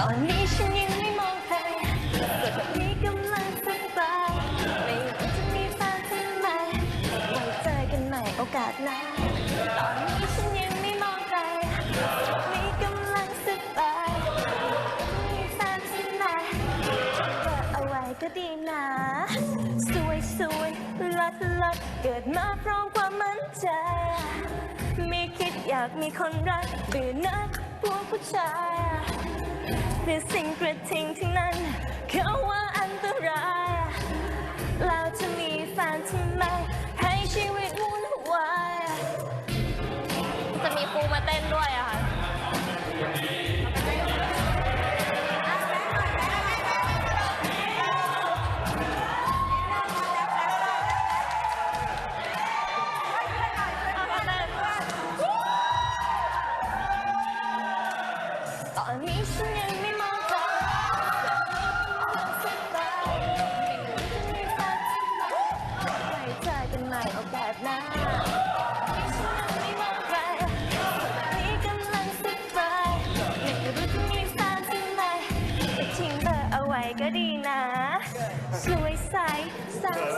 ตอนนี้ฉันยังไม่มองใครแต่ตอนนี้กำลังสบายไม่ว่าจะมีแฟนทำไมาไว้เจอกันใหม่โอกาสหน้าตอนนี้ฉันยังไม่มองใครมีกำลังสบายไาจมีแฟนทำไมเก็บเอาไว้ก็ดีนะ สวยสวยลัดลัดเกิดมาพร้อมความมั่นใจ ไม่คิดอยากมีคนรักหรือนักพวกผู้ชาย เพื่อสิ่งกระทิงทั้งนั้น เขาว่าอันตรายเราจะมีแฟนทำไมให้ชีวิตวุ่นวายจะมีครูมาเต้นด้วยอะค่ะตอนนี้ฉันยังไม่ ดีนะ สวยใสสาวใส